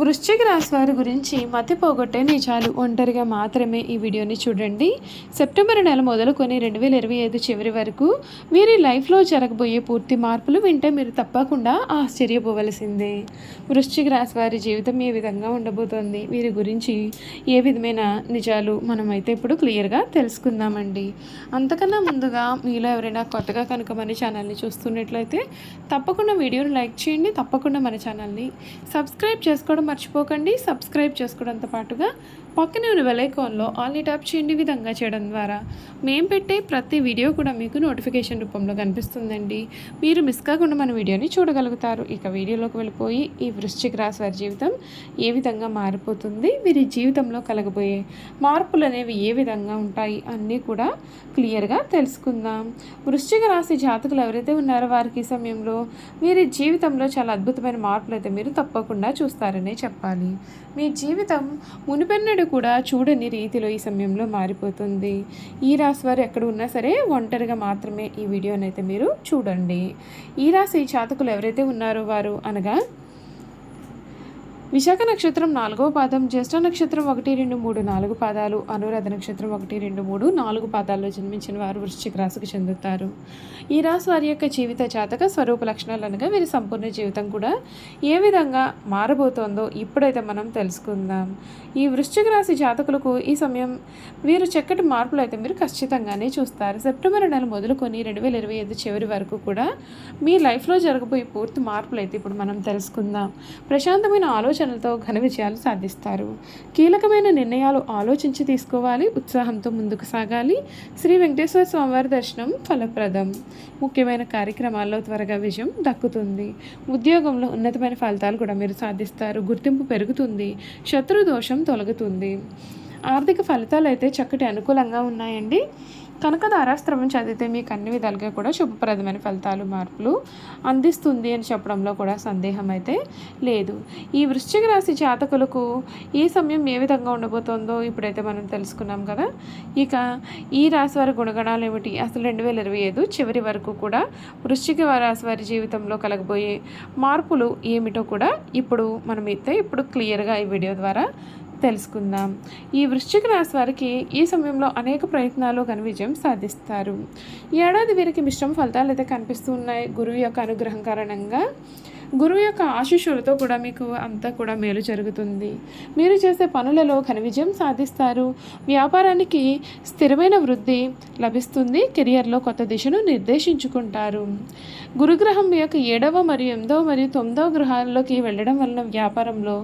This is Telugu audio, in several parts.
వృశ్చిక రాశి వారి గురించి మతి పోగొట్టే నిజాలు ఒంటరిగా మాత్రమే ఈ వీడియోని చూడండి. సెప్టెంబర్ నెల మొదలుకొని రెండు వేల ఇరవై ఐదు చివరి వరకు వీరి లైఫ్లో జరగబోయే పూర్తి మార్పులు వింటే మీరు తప్పకుండా ఆశ్చర్యపోవలసిందే. వృశ్చిక రాశి వారి జీవితం ఏ విధంగా ఉండబోతోంది? వీరి గురించి ఏ విధమైన నిజాలు మనమైతే ఇప్పుడు క్లియర్గా తెలుసుకుందామండి. అంతకన్నా ముందుగా మీలో ఎవరైనా కొత్తగా కనుక మన ఛానల్ని చూస్తున్నట్లయితే తప్పకుండా వీడియోని లైక్ చేయండి. తప్పకుండా మన ఛానల్ని సబ్స్క్రైబ్ చేసుకోవడం మర్చిపోకండి. సబ్స్క్రైబ్ చేసుకోవడంతో పాటుగా పక్కనే ఉన్న వెలైకాన్లో ఆల్ని ట్యాప్ చేయండి విధంగా చేయడం ద్వారా. మేము పెట్టే ప్రతి వీడియో కూడా మీకు నోటిఫికేషన్ రూపంలో కనిపిస్తుందండి. మీరు మిస్ కాకుండా మన వీడియోని చూడగలుగుతారు. ఇక వీడియోలోకి వెళ్ళిపోయి ఈ వృశ్చిక రాశి వారి జీవితం ఏ విధంగా మారిపోతుంది వీరి జీవితంలో కలగబోయే మార్పులు అనేవి ఏ విధంగా ఉంటాయి అన్నీ కూడా క్లియర్గా తెలుసుకుందాం. వృశ్చిక రాశి జాతకులు ఎవరైతే ఉన్నారో వారికి ఈ సమయంలో వీరి జీవితంలో చాలా అద్భుతమైన మార్పులు అయితే మీరు తప్పకుండా చూస్తారనే చెప్పాలి. మీ జీవితం మునిపెన్నడు కూడా చూడని రీతిలో ఈ సమయంలో మారిపోతుంది. ఈ రాశి వారు ఎక్కడ ఉన్నా సరే ఒంటరిగా మాత్రమే ఈ వీడియోనైతే అయితే మీరు చూడండి. ఈ రాశి జాతకులు ఎవరైతే ఉన్నారో వారు అనగా విశాఖ నక్షత్రం నాలుగో పాదం జ్యేష్ఠ నక్షత్రం ఒకటి రెండు మూడు నాలుగు పాదాలు అనురాధ నక్షత్రం ఒకటి రెండు మూడు నాలుగు పాదాల్లో జన్మించిన వారు వృశ్చిక రాశికి చెందుతారు. ఈ రాశి వారి యొక్క జీవిత జాతక స్వరూప లక్షణాలు అనగా వీరి సంపూర్ణ జీవితం కూడా ఏ విధంగా మారబోతోందో ఇప్పుడైతే మనం తెలుసుకుందాం. ఈ వృశ్చిక రాశి జాతకులకు ఈ సమయం వీరు చక్కటి మార్పులు అయితే మీరు ఖచ్చితంగానే చూస్తారు. సెప్టెంబర్ నెల మొదలుకొని రెండు వేల ఇరవై ఐదు చివరి వరకు కూడా మీ లైఫ్లో జరగబోయే పూర్తి మార్పులు అయితే ఇప్పుడు మనం తెలుసుకుందాం. ప్రశాంతమైన ఆలోచన ఆలోచనలతో ఘన విజయాలు సాధిస్తారు. కీలకమైన నిర్ణయాలు ఆలోచించి తీసుకోవాలి ఉత్సాహంతో ముందుకు సాగాలి. శ్రీ వెంకటేశ్వర స్వామివారి దర్శనం ఫలప్రదం. ముఖ్యమైన కార్యక్రమాల్లో త్వరగా విజయం దక్కుతుంది. ఉద్యోగంలో ఉన్నతమైన ఫలితాలు కూడా మీరు సాధిస్తారు. గుర్తింపు పెరుగుతుంది. శత్రు దోషం తొలగుతుంది. ఆర్థిక ఫలితాలు అయితే చక్కటి అనుకూలంగా ఉన్నాయండి. కనకదార చదివితే మీకు అన్ని విధాలుగా కూడా శుభప్రదమైన ఫలితాలు మార్పులు అందిస్తుంది అని చెప్పడంలో కూడా సందేహం అయితే లేదు. ఈ వృశ్చిక రాశి జాతకులకు ఈ సమయం ఏ విధంగా ఉండబోతోందో ఇప్పుడైతే మనం తెలుసుకున్నాం కదా. ఇక ఈ రాశి వారి గుణగణాలు ఏమిటి? అసలు రెండు వేల ఇరవై ఐదు చివరి వరకు కూడా వృశ్చిక రాశి వారి జీవితంలో కలగబోయే మార్పులు ఏమిటో కూడా ఇప్పుడు మనమైతే ఇప్పుడు క్లియర్గా ఈ వీడియో ద్వారా తెలుసుకుందాం. ఈ వృశ్చిక రాశి వారికి ఈ సమయంలో అనేక ప్రయత్నాలు ఘన విజయం సాధిస్తారు. ఏడాది వీరికి మిశ్రమ ఫలితాలు అయితే కనిపిస్తూ ఉన్నాయి. గురువు యొక్క అనుగ్రహం కారణంగా గురువు యొక్క ఆశీస్సులతో కూడా మీకు అంతా కూడా మేలు జరుగుతుంది. మీరు చేసే పనులలో ఘన విజయం సాధిస్తారు. వ్యాపారానికి స్థిరమైన వృద్ధి లభిస్తుంది. కెరియర్లో కొత్త దిశను నిర్దేశించుకుంటారు. గురుగ్రహం యొక్క ఏడవ మరియు ఎనిమిదవ మరియు తొమ్మిదవ గ్రహాల్లోకి వెళ్ళడం వలన వ్యాపారంలో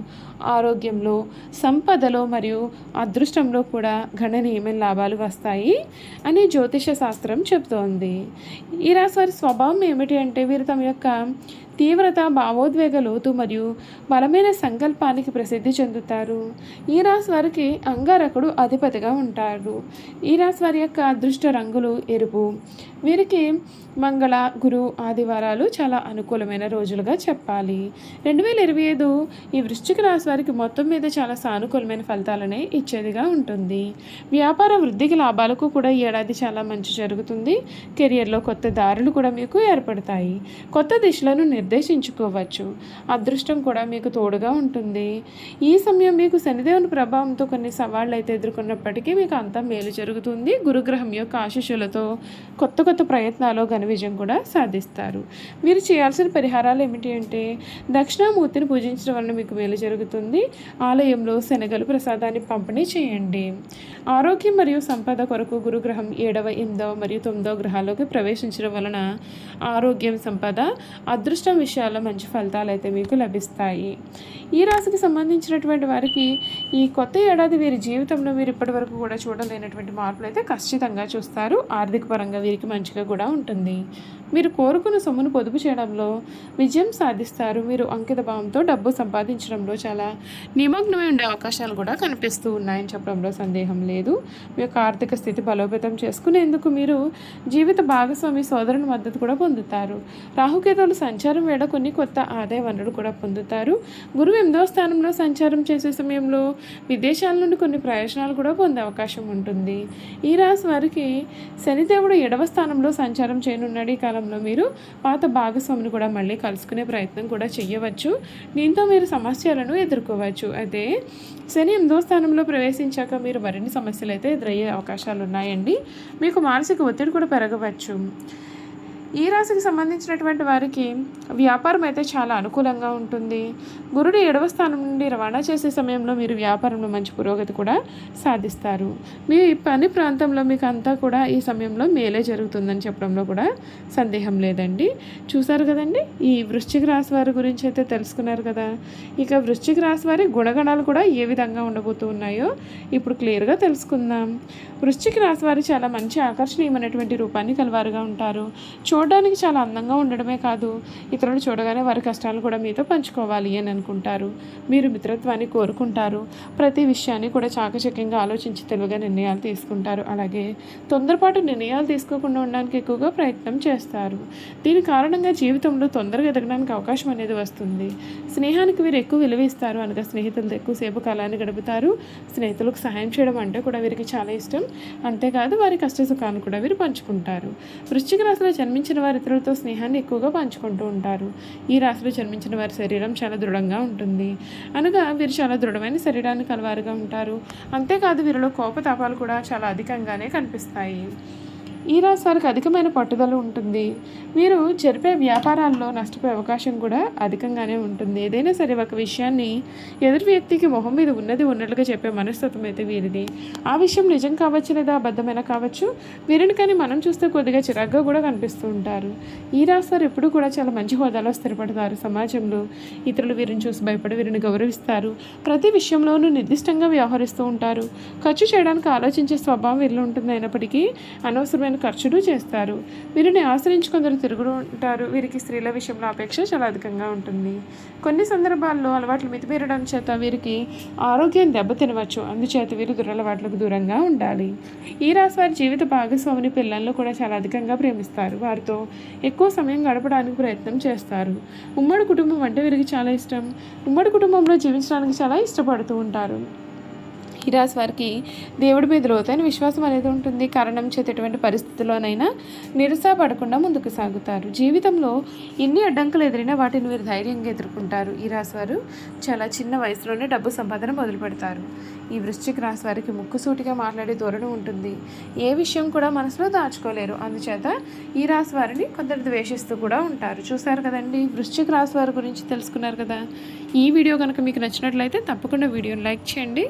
ఆరోగ్యంలో సంపదలో మరియు అదృష్టంలో కూడా గణనీయమైన లాభాలు వస్తాయి అని జ్యోతిష శాస్త్రం చెబుతోంది. ఈ రాశి వారి స్వభావం ఏమిటి అంటే వీరు తమ యొక్క తీవ్రత భావోద్వేగ లోతు మరియు బలమైన సంకల్పానికి ప్రసిద్ధి చెందుతారు. ఈ రాశి వారికి అంగారకుడు అధిపతిగా ఉంటారు. ఈ రాశి వారి యొక్క అదృష్ట రంగులు ఎరుపు. వీరికి మంగళ గురు ఆదివారాలు చాలా అనుకూలమైన రోజులుగా చెప్పాలి. రెండు వేల ఇరవై ఐదు ఈ వృశ్చిక రాశి వారికి మొత్తం మీద చాలా సానుకూలమైన ఫలితాలనే ఇచ్చేదిగా ఉంటుంది. వ్యాపార వృద్ధికి లాభాలకు కూడా ఈ ఏడాది చాలా మంచి జరుగుతుంది. కెరియర్లో కొత్త దారులు కూడా మీకు ఏర్పడతాయి. కొత్త దిశలను నిర్దేశించుకోవచ్చు. అదృష్టం కూడా మీకు తోడుగా ఉంటుంది. ఈ సమయం మీకు శనిదేవుని ప్రభావంతో కొన్ని సవాళ్ళు అయితే ఎదుర్కొన్నప్పటికీ మీకు అంతా మేలు జరుగుతుంది. గురుగ్రహం యొక్క ఆశీస్సులతో కొత్త కొత్త ప్రయత్నాలు ఘన విజయం కూడా సాధిస్తారు. మీరు చేయాల్సిన పరిహారాలు ఏమిటి అంటే దక్షిణామూర్తిని పూజించడం వలన మీకు మేలు జరుగుతుంది. ఆలయంలో శనగలు ప్రసాదాన్ని పంపిణీ చేయండి. ఆరోగ్యం మరియు సంపద కొరకు గురుగ్రహం ఏడవ ఎనిమిదవ మరియు తొమ్మిదవ గ్రహాల్లోకి ప్రవేశించడం వలన ఆరోగ్యం సంపద అదృష్టం విషయాల్లో మంచి ఫలితాలు అయితే మీకు లభిస్తాయి. ఈ రాశికి సంబంధించినటువంటి వారికి ఈ కొత్త ఏడాది వీరి జీవితంలో మీరు ఇప్పటి వరకు కూడా చూడలేనటువంటి మార్పులు అయితే ఖచ్చితంగా చూస్తారు. ఆర్థిక పరంగా వీరికి మంచిగా కూడా ఉంటుంది. మీరు కోరుకున్న సొమ్మును పొదుపు చేయడంలో విజయం సాధిస్తారు. మీరు అంకిత భావంతో డబ్బు సంపాదించడంలో చాలా నిమగ్నమై ఉండే అవకాశాలు కూడా కనిపిస్తూ ఉన్నాయని చెప్పడంలో సందేహం లేదు. మీ యొక్క ఆర్థిక స్థితి బలోపేతం చేసుకునేందుకు మీరు జీవిత భాగస్వామి సోదరుని మద్దతు కూడా పొందుతారు. రాహుకేతువులు సంచారం వేడ కొన్ని కొత్త ఆదాయ వనరులు కూడా పొందుతారు. గురువు ఎనిమిదవ స్థానంలో సంచారం చేసే సమయంలో విదేశాల నుండి కొన్ని ప్రయోజనాలు కూడా పొందే అవకాశం ఉంటుంది. ఈ రాశి వారికి శనిదేవుడు ఎడవ స్థానంలో సంచారం చేయనున్నాడు. ఈ కాలం కాలంలో మీరు పాత భాగస్వామిని కూడా మళ్ళీ కలుసుకునే ప్రయత్నం కూడా చేయవచ్చు దీంతో మీరు సమస్యలను ఎదుర్కోవచ్చు. అయితే శని ఎనిమిదో స్థానంలో ప్రవేశించాక మీరు మరిన్ని సమస్యలు అయితే ఎదురయ్యే అవకాశాలు ఉన్నాయండి మీకు మానసిక ఒత్తిడి కూడా పెరగవచ్చు. ఈ రాశికి సంబంధించినటువంటి వారికి వ్యాపారం అయితే చాలా అనుకూలంగా ఉంటుంది. గురుడు ఏడవ స్థానం నుండి రవాణా చేసే సమయంలో మీరు వ్యాపారంలో మంచి పురోగతి కూడా సాధిస్తారు. మీ పని ప్రాంతంలో మీకు అంతా కూడా ఈ సమయంలో మేలే జరుగుతుందని చెప్పడంలో కూడా సందేహం లేదండి. చూసారు కదండి? ఈ వృశ్చిక రాశి వారి గురించి అయితే తెలుసుకున్నారు కదా. ఇక వృశ్చిక రాశి వారి గుణగణాలు కూడా ఏ విధంగా ఉండబోతూ ఉన్నాయో ఇప్పుడు క్లియర్గా తెలుసుకుందాం. వృశ్చిక రాశి వారు చాలా మంచి ఆకర్షణీయమైనటువంటి రూపాన్ని కలవారుగా ఉంటారు. చూ చూడడానికి చాలా అందంగా ఉండడమే కాదు ఇతరులు చూడగానే వారి కష్టాలు కూడా మీతో పంచుకోవాలి అని అనుకుంటారు. మీరు మిత్రత్వాన్ని కోరుకుంటారు. ప్రతి విషయాన్ని కూడా చాకచక్యంగా ఆలోచించి తెలివిగా నిర్ణయాలు తీసుకుంటారు. అలాగే తొందరపాటు నిర్ణయాలు తీసుకోకుండా ఉండడానికి ఎక్కువగా ప్రయత్నం చేస్తారు. దీని కారణంగా జీవితంలో తొందరగా ఎదగడానికి అవకాశం అనేది వస్తుంది. స్నేహానికి వీరు ఎక్కువ విలువ ఇస్తారు. అనగా స్నేహితులతో ఎక్కువసేపు కాలాన్ని గడుపుతారు. స్నేహితులకు సహాయం చేయడం అంటే కూడా వీరికి చాలా ఇష్టం. అంతేకాదు వారి కష్ట సుఖాన్ని కూడా వీరు పంచుకుంటారు. వృశ్చిక రాశిలో జన్మించిన వారి ఇతరులతో స్నేహాన్ని ఎక్కువగా పంచుకుంటూ ఉంటారు. ఈ రాశిలో జన్మించిన వారి శరీరం చాలా దృఢంగా ఉంటుంది. అనగా వీరు చాలా దృఢమైన శరీరాన్ని కలవారుగా ఉంటారు. అంతేకాదు వీరిలో కోపతాపాలు కూడా చాలా అధికంగానే కనిపిస్తాయి. ఈ రాశి వారికి అధికమైన పట్టుదల ఉంటుంది. మీరు జరిపే వ్యాపారాల్లో నష్టపోయే అవకాశం కూడా అధికంగానే ఉంటుంది. ఏదైనా సరే ఒక విషయాన్ని ఎదురు వ్యక్తికి మొహం మీద ఉన్నది ఉన్నట్లుగా చెప్పే మనస్తత్వం అయితే వీరిది. ఆ విషయం నిజం కావచ్చు లేదా అబద్ధమైన కావచ్చు వీరిని కానీ మనం చూస్తే కొద్దిగా చిరాగ్గా కూడా కనిపిస్తూ ఉంటారు. ఈ రాశి వారు ఎప్పుడు కూడా చాలా మంచి హోదాలో స్థిరపడతారు సమాజంలో. ఇతరులు వీరిని చూసి భయపడి వీరిని గౌరవిస్తారు. ప్రతి విషయంలోనూ నిర్దిష్టంగా వ్యవహరిస్తూ ఉంటారు. ఖర్చు చేయడానికి ఆలోచించే స్వభావం వీరిలో ఉంటుంది. అయినప్పటికీ అనవసరమైన ఖర్చులు చేస్తారు. వీరిని ఆశ్రయించి కొందరు తిరుగుతూ ఉంటారు. వీరికి స్త్రీల విషయంలో అపేక్ష చాలా అధికంగా ఉంటుంది. కొన్ని సందర్భాల్లో అలవాట్లు మితిమీరడం చేత వీరికి ఆరోగ్యం దెబ్బతినవచ్చు. అందుచేత వీరు దురలవాట్లకు దూరంగా ఉండాలి. ఈ రాశి వారి జీవిత భాగస్వామిని పిల్లల్లో కూడా చాలా అధికంగా ప్రేమిస్తారు. వారితో ఎక్కువ సమయం గడపడానికి ప్రయత్నం చేస్తారు. ఉమ్మడి కుటుంబం అంటే వీరికి చాలా ఇష్టం. ఉమ్మడి కుటుంబంలో జీవించడానికి చాలా ఇష్టపడుతూ ఉంటారు. ఈ రాశి వారికి దేవుడి మీద లోతైన విశ్వాసం అనేది ఉంటుంది. కారణం చేత ఎటువంటి పరిస్థితుల్లోనైనా నిరుసాపడకుండా ముందుకు సాగుతారు. జీవితంలో ఎన్ని అడ్డంకులు ఎదిరినా వాటిని మీరు ధైర్యంగా ఎదుర్కొంటారు. ఈ రాశి వారు చాలా చిన్న వయసులోనే డబ్బు సంపాదన మొదలు పెడతారు. ఈ వృశ్చిక రాశి వారికి ముక్కుసూటిగా మాట్లాడే ధోరణి ఉంటుంది. ఏ విషయం కూడా మనసులో దాచుకోలేరు. అందుచేత ఈ రాశి వారిని కొందరు ద్వేషిస్తూ కూడా ఉంటారు. చూసారు కదండి? వృశ్చిక రాశి వారి గురించి తెలుసుకున్నారు కదా? ఈ వీడియో కనుక మీకు నచ్చినట్లయితే తప్పకుండా వీడియోని లైక్ చేయండి.